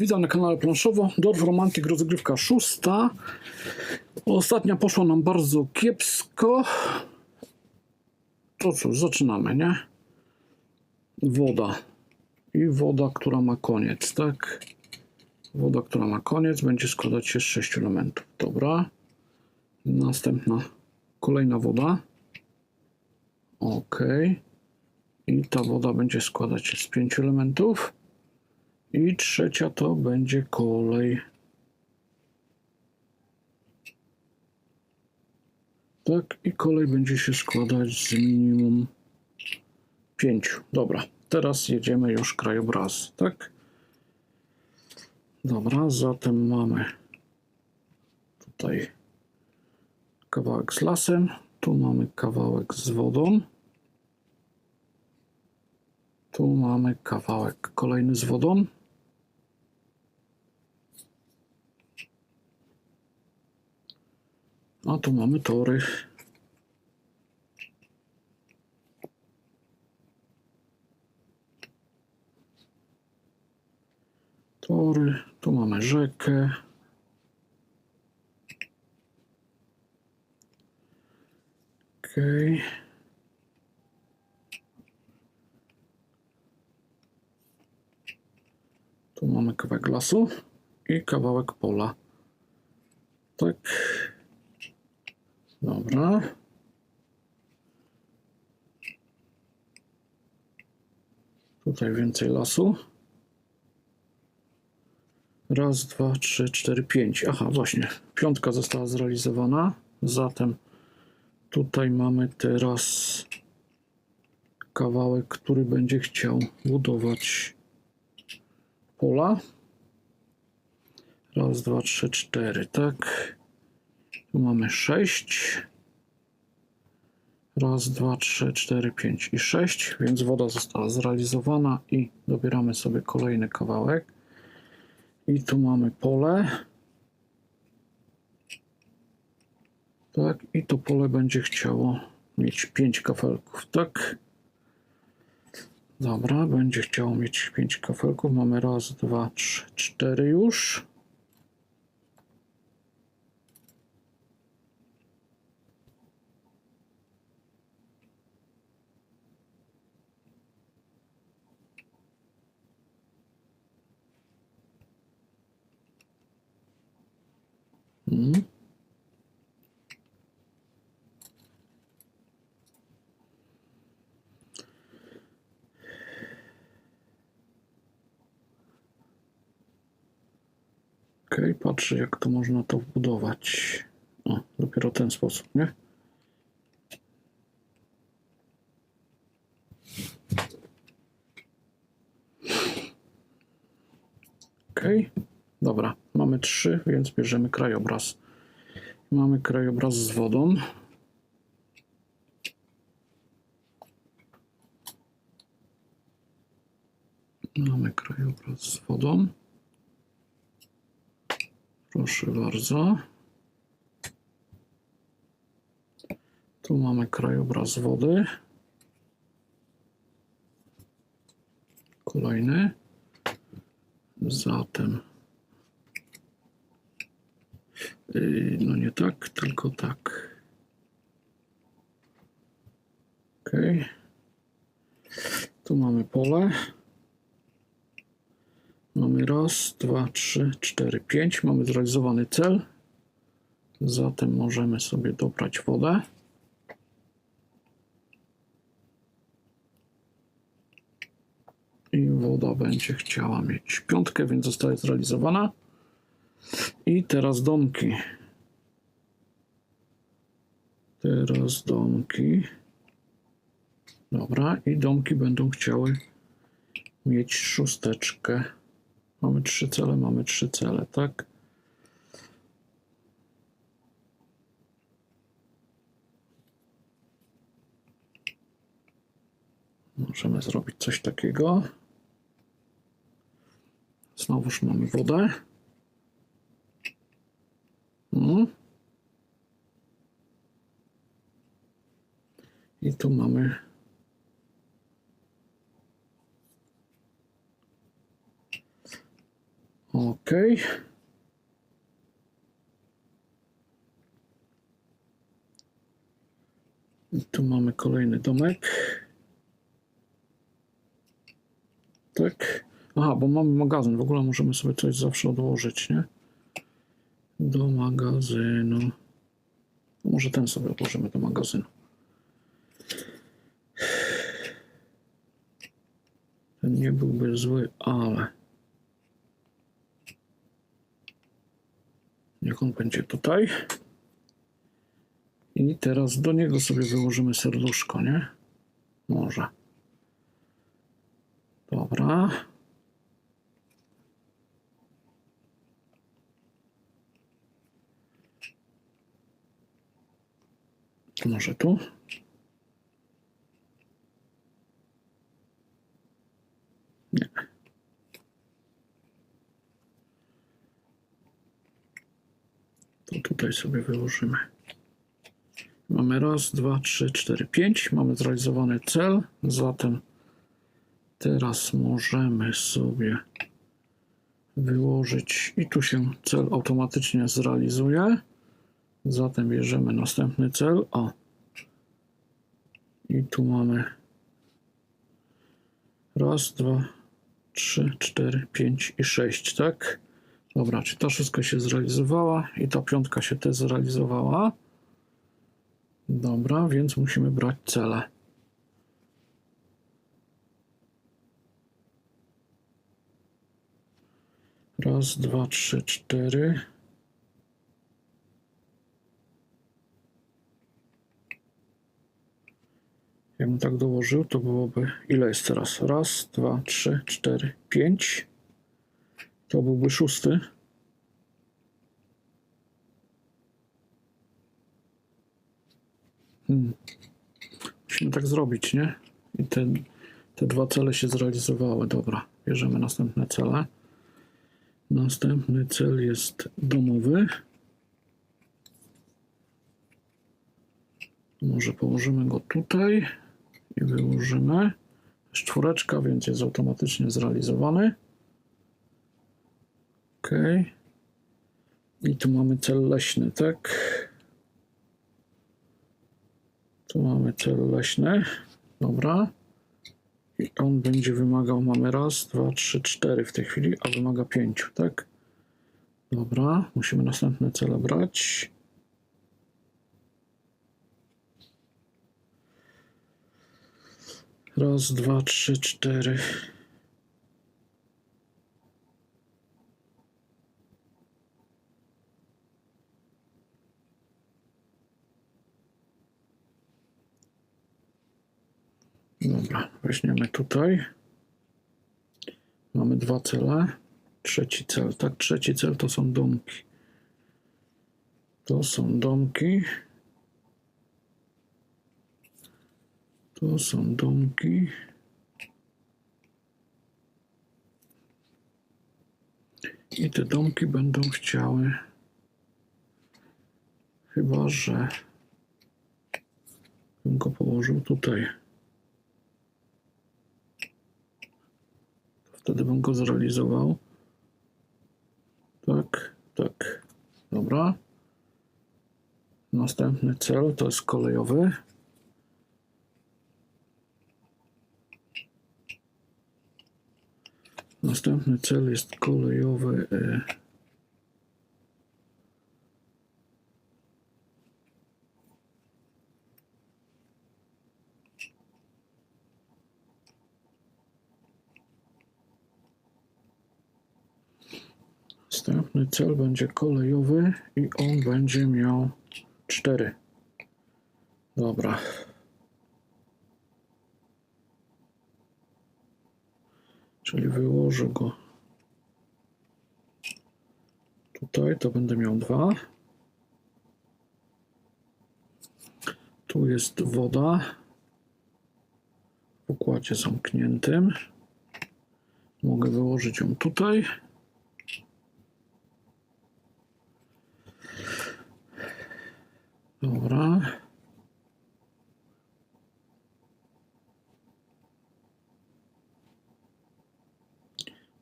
Witam na kanale Planszowo. Dorf Romantik, rozgrywka szósta. Ostatnia poszła nam bardzo kiepsko. To cóż, zaczynamy, nie? Woda. I woda, która ma koniec, tak? Woda, która ma koniec, będzie składać się z sześciu elementów. Dobra. Następna, kolejna woda. Ok. I ta woda będzie składać się z pięciu elementów. I trzecia to będzie kolej. Tak, i kolej będzie się składać z minimum pięciu. Dobra, teraz jedziemy już krajobraz, tak? Dobra, zatem mamy tutaj kawałek z lasem, tu mamy kawałek z wodą. Tu mamy kawałek kolejny z wodą. A tu mamy tory. Tory, tu mamy rzekę. Okej. Tu mamy kawałek lasu i kawałek pola. Tak. Dobra. Tutaj więcej lasu. Raz, dwa, trzy, cztery, pięć. Aha, właśnie. Piątka została zrealizowana. Zatem tutaj mamy teraz kawałek, który będzie chciał budować pola. Raz, dwa, trzy, cztery, tak. Tu mamy sześć. Raz, dwa, trzy, cztery, pięć i sześć, więc woda została zrealizowana i dobieramy sobie kolejny kawałek. I tu mamy pole. Tak, i to pole będzie chciało mieć pięć kafelków, tak? Dobra, będzie chciało mieć 5 kafelków. Mamy raz, dwa, trzy, cztery już. Okej, patrzę jak to można to wbudować. O, dopiero ten sposób, nie? Okej, dobra, mamy trzy, więc bierzemy krajobraz. Mamy krajobraz z wodą. Mamy krajobraz z wodą. Proszę bardzo. Tu mamy krajobraz wody. Kolejny. Zatem. Yy, No nie tak, tylko tak. Ok. Tu mamy pole. Mamy raz, dwa, trzy, cztery, pięć. Mamy zrealizowany cel. Zatem możemy sobie dobrać wodę. I woda będzie chciała mieć piątkę, więc zostaje zrealizowana. I teraz domki. Teraz domki. Dobra, i domki będą chciały mieć szósteczkę. Mamy trzy cele, mamy trzy cele, tak? Możemy zrobić coś takiego. Znowuż mamy wodę. Mm. I tu mamy Ok. I tu mamy kolejny domek. Tak. Aha, bo mamy magazyn. W ogóle możemy sobie coś zawsze odłożyć, nie? Do magazynu. No Może ten sobie odłożymy do magazynu. Ten nie byłby zły, ale. Niech on będzie tutaj. I teraz do niego sobie wyłożymy serduszko, nie? Może. Dobra. Może tu? Nie. To tutaj sobie wyłożymy. Mamy raz, dwa, trzy, cztery, pięć. Mamy zrealizowany cel. Zatem teraz możemy sobie wyłożyć i tu się cel automatycznie zrealizuje. Zatem bierzemy następny cel. O. I tu mamy raz, dwa, trzy, cztery, pięć i sześć, tak? Dobra, czy ta wszystko się zrealizowała i ta piątka się też zrealizowała? Dobra, więc musimy brać cele. Raz, dwa, trzy, cztery. Jakbym tak dołożył, to byłoby. Ile jest teraz? Raz, dwa, trzy, cztery, pięć. To byłby szósty. Hmm. Musimy tak zrobić, nie? I te, te dwa cele się zrealizowały. Dobra, bierzemy następne cele. Następny cel jest domowy. Może położymy go tutaj i wyłożymy. Jest czwóreczka, więc jest automatycznie zrealizowany. Ok. I tu mamy cel leśny, tak? Tu mamy cel leśny. Dobra. I on będzie wymagał, mamy raz, dwa, trzy, cztery w tej chwili, a wymaga pięciu, tak? Dobra, musimy następne cele brać. Raz, dwa, trzy, cztery. Dobra, weźmiemy tutaj. Mamy dwa cele. Trzeci cel, tak? Trzeci cel to są domki. To są domki. To są domki. I te domki będą chciały. Chyba, że bym go położył tutaj. Wtedy bym go zrealizował. Tak, tak. Dobra. Następny cel to jest kolejowy. Następny cel jest kolejowy. e, Następny cel będzie kolejowy i on będzie miał 4. Dobra. Czyli wyłożę go tutaj, to będę miał 2. Tu jest woda w układzie zamkniętym. Mogę wyłożyć ją tutaj. Dobra.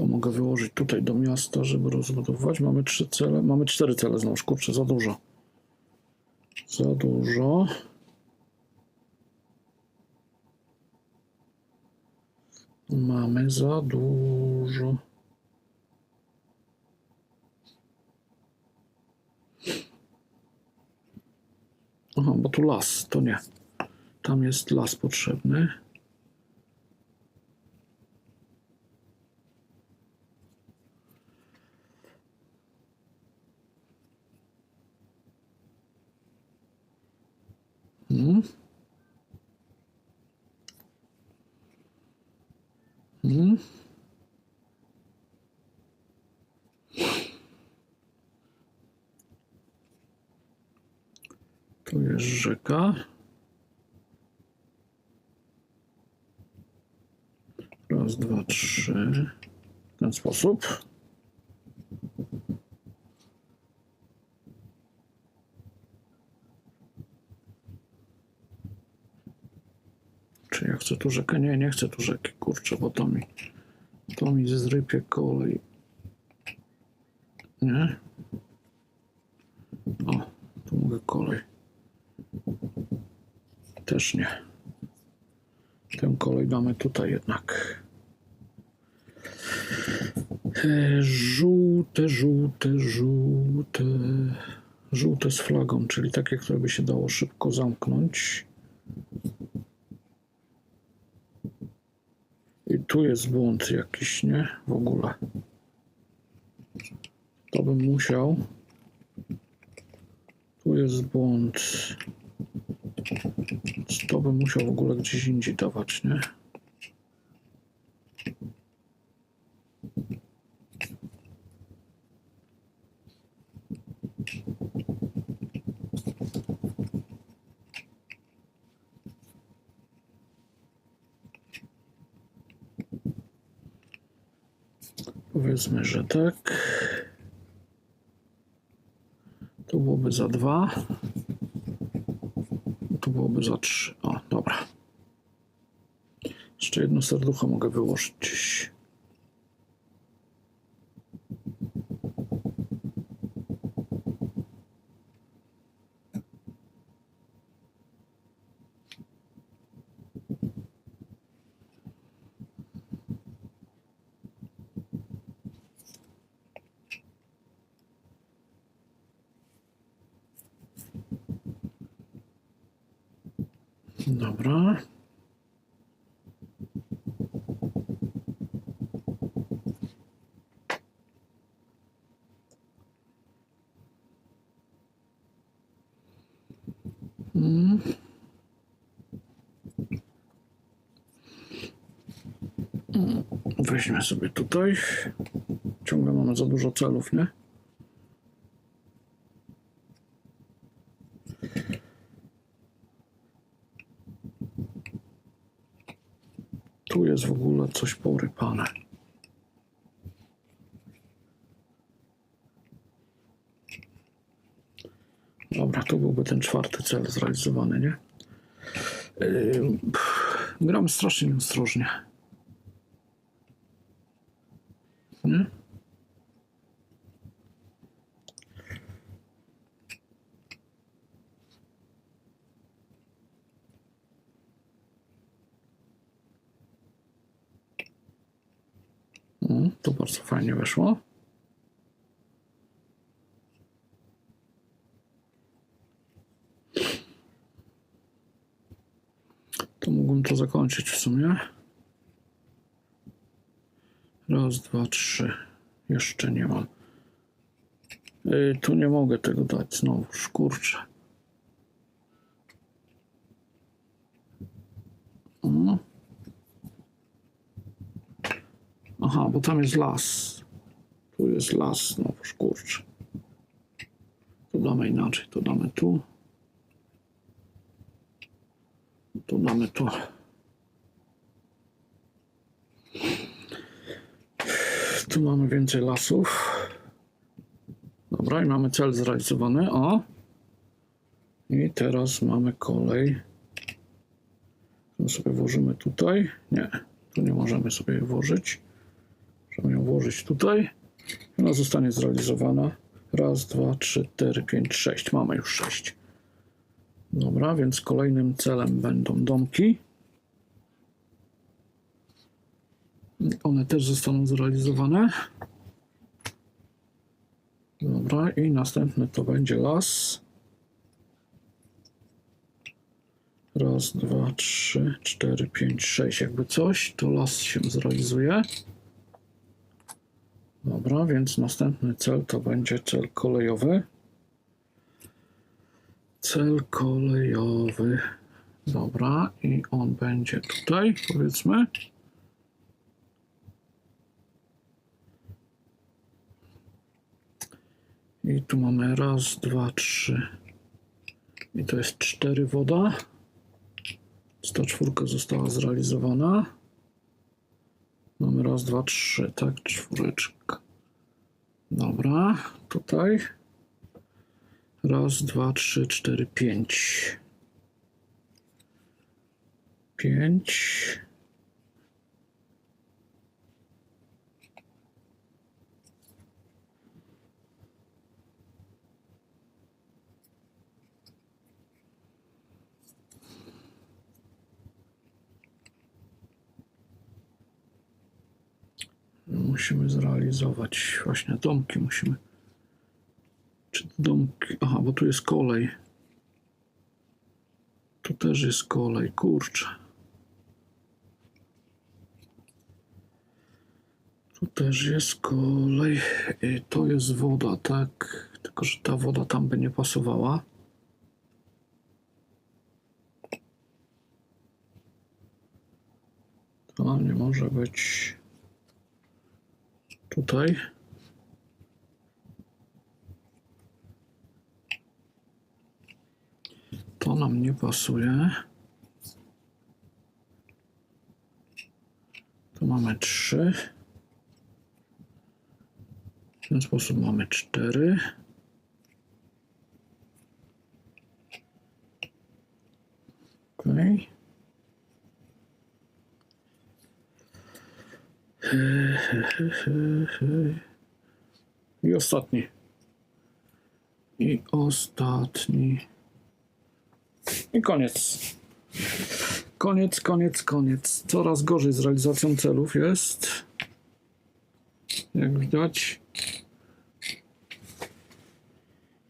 To mogę wyłożyć tutaj do miasta, żeby rozbudowywać. Mamy trzy cele, mamy cztery cele znowu, kurczę, za dużo. Za dużo. Mamy za dużo. Aha, bo tu las, to nie. Tam jest las potrzebny. Hmm. Hmm. Tu jest rzeka. Raz, dwa, trzy. W ten sposób. Czy ja chcę tu rzekę? Nie, nie chcę tu rzeki, kurczę, bo to mi, to mi zrypie kolej. Nie? O, tu mogę kolej. Też nie. Tę kolej damy tutaj jednak. E, Żółte, żółte, żółte. Żółte z flagą, czyli takie, które by się dało szybko zamknąć. Tu jest błąd jakiś, nie? W ogóle. To bym musiał. Tu jest błąd. To bym musiał w ogóle gdzieś indziej dawać, nie? Powiedzmy, że tak. To byłoby za dwa. To byłoby za trzy. O, dobra. Jeszcze jedno serducho mogę wyłożyć Dobra. Mm. Mm, Weźmy sobie tutaj. Ciągle mamy za dużo celów, nie? Tu jest w ogóle coś porypane. Dobra, to byłby ten czwarty cel zrealizowany, nie? Gramy strasznie nieostrożnie. Nie? Mm, to bardzo fajnie weszło. To mógłbym to zakończyć w sumie. Raz, dwa, trzy. Jeszcze nie mam. Yy, tu nie mogę tego dać znowu, kurczę. Aha, bo tam jest las. Tu jest las znowu, kurczę. To damy inaczej, to damy tu. To damy tu. Tu mamy więcej lasów. Dobra, i mamy cel zrealizowany. O! I teraz mamy kolej. Sobie włożymy tutaj. Nie, tu nie możemy sobie włożyć. Możemy ją włożyć tutaj. Ona zostanie zrealizowana. Raz, dwa, trzy, cztery, pięć, sześć. Mamy już sześć. Dobra, więc kolejnym celem będą domki. One też zostaną zrealizowane. Dobra, i następny to będzie las. Raz, dwa, trzy, cztery, pięć, sześć. Jakby coś, to las się zrealizuje. Dobra, więc następny cel to będzie cel kolejowy. Cel kolejowy. Dobra, i on będzie tutaj, powiedzmy. I tu mamy raz, dwa, trzy. I to jest cztery woda. 104 została zrealizowana. Mamy raz, dwa, trzy, tak? Czwóreczka. Dobra, tutaj. Raz, dwa, trzy, cztery, pięć. Pięć. Musimy zrealizować właśnie domki. Musimy. Czy domki. Aha, bo tu jest kolej. Tu też jest kolej. Kurczę. Tu też jest kolej. I to jest woda, tak? Tylko, że ta woda tam by nie pasowała. To nie może być tutaj. To nam nie pasuje. Tu mamy trzy. W ten sposób mamy cztery. Okej. I ostatni. I ostatni. I koniec. Koniec, koniec, koniec. Coraz gorzej z realizacją celów jest. Jak widać.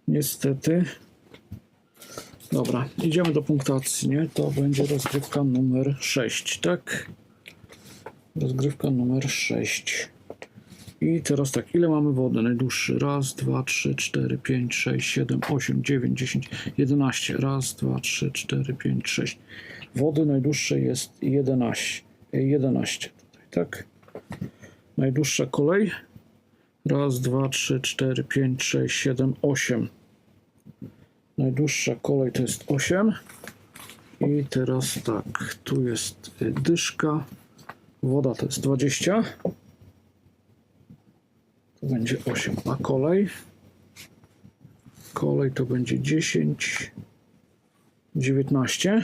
Niestety. Dobra, idziemy do punktacji, nie? To będzie rozgrywka numer 6, tak? Rozgrywka numer 6. I teraz tak, ile mamy wody? Najdłuższy. Raz, dwa, trzy, cztery, pięć, sześć, siedem, osiem, dziewięć, dziesięć, jedenaście. Raz, dwa, trzy, cztery, pięć, sześć. Wody najdłuższej jest 11. 11 tutaj, tak? Najdłuższa kolej. Raz, dwa, trzy, cztery, pięć, sześć, siedem, osiem. Najdłuższa kolej to jest 8. I teraz tak, tu jest dyszka. Woda to jest 20. To będzie 8. A kolej? Kolej to będzie 10. 19.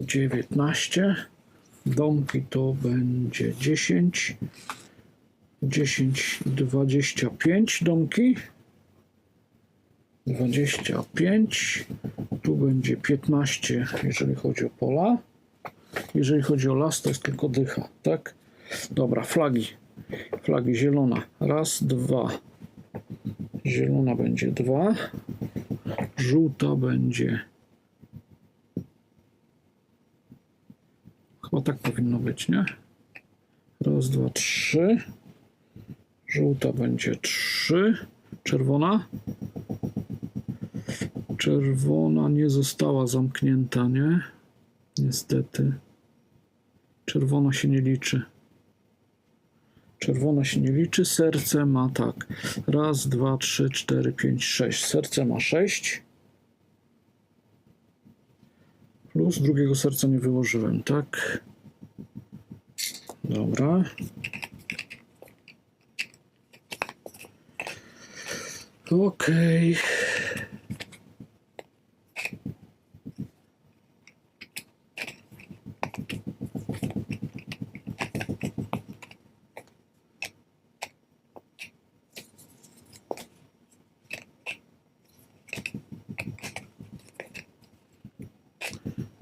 19. Domki to będzie 10. 10, 25 domki. 25. Tu będzie 15, jeżeli chodzi o pola. Jeżeli chodzi o las, to jest tylko dycha, tak? Dobra, flagi. Flagi zielona. Raz, dwa. Zielona będzie dwa. Żółta będzie. Chyba tak powinno być, nie? Raz, dwa, trzy. Żółta będzie trzy. Czerwona. Czerwona nie została zamknięta, nie? Niestety. Czerwona się nie liczy. Czerwona się nie liczy. Serce ma tak. Raz, dwa, trzy, cztery, pięć, sześć. Serce ma sześć. Plus drugiego serca nie wyłożyłem, tak? Dobra. Okej.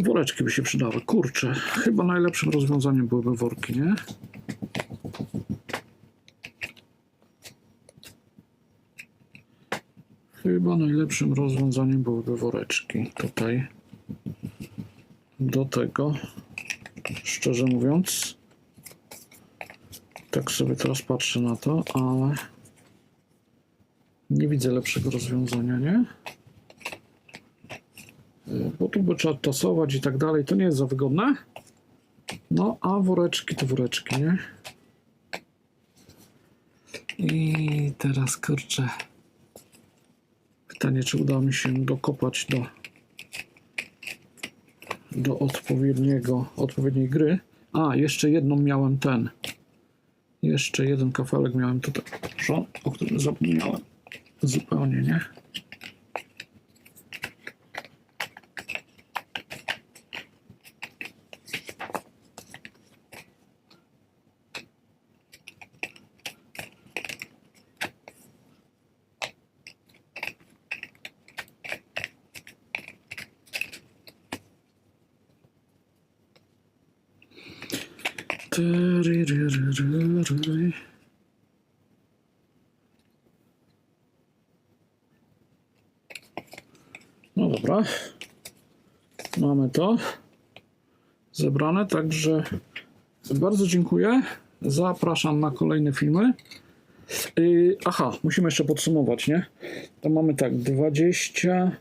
Woreczki by się przydały. Kurczę, chyba najlepszym rozwiązaniem byłyby worki, nie? Chyba najlepszym rozwiązaniem byłyby woreczki. Tutaj do tego, szczerze mówiąc, tak sobie teraz patrzę na to, ale nie widzę lepszego rozwiązania, nie? Bo tu by trzeba tasować i tak dalej. To nie jest za wygodne. No, a woreczki to woreczki, nie? I teraz kurczę. Pytanie, czy uda mi się dokopać do, do odpowiedniego, odpowiedniej gry. A, jeszcze jedną miałem ten. Jeszcze jeden kafelek miałem tutaj, o którym zapomniałem. Zupełnie, nie? Tyryryryryry. No dobra. Mamy to zebrane, także bardzo dziękuję. Zapraszam na kolejne filmy. Yy, aha, musimy jeszcze podsumować, nie? To mamy tak, 20,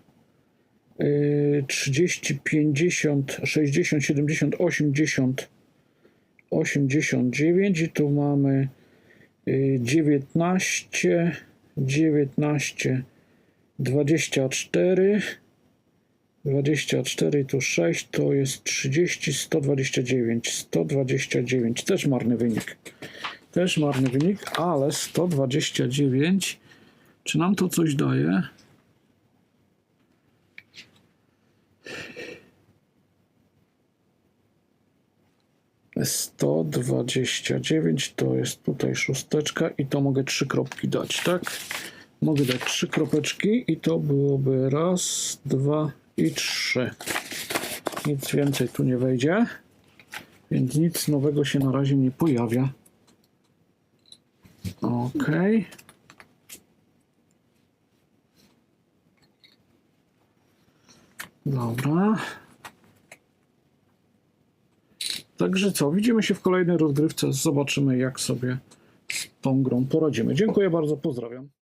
yy, 30, 50, 60, 70, 80, 89 i tu mamy y, 19, 19, 24, 24 i tu 6 to jest 30, 129, 129, też marny wynik. Też marny wynik, ale 129, czy nam to coś daje? Sto dwadzieścia dziewięć to jest tutaj szósteczka i to mogę trzy kropki dać, tak? Mogę dać trzy kropeczki i to byłoby raz, dwa i trzy. Nic więcej tu nie wejdzie, więc nic nowego się na razie nie pojawia. Ok. Dobra. Także co, widzimy się w kolejnej rozgrywce. Zobaczymy, jak sobie z tą grą poradzimy. Dziękuję bardzo, pozdrawiam.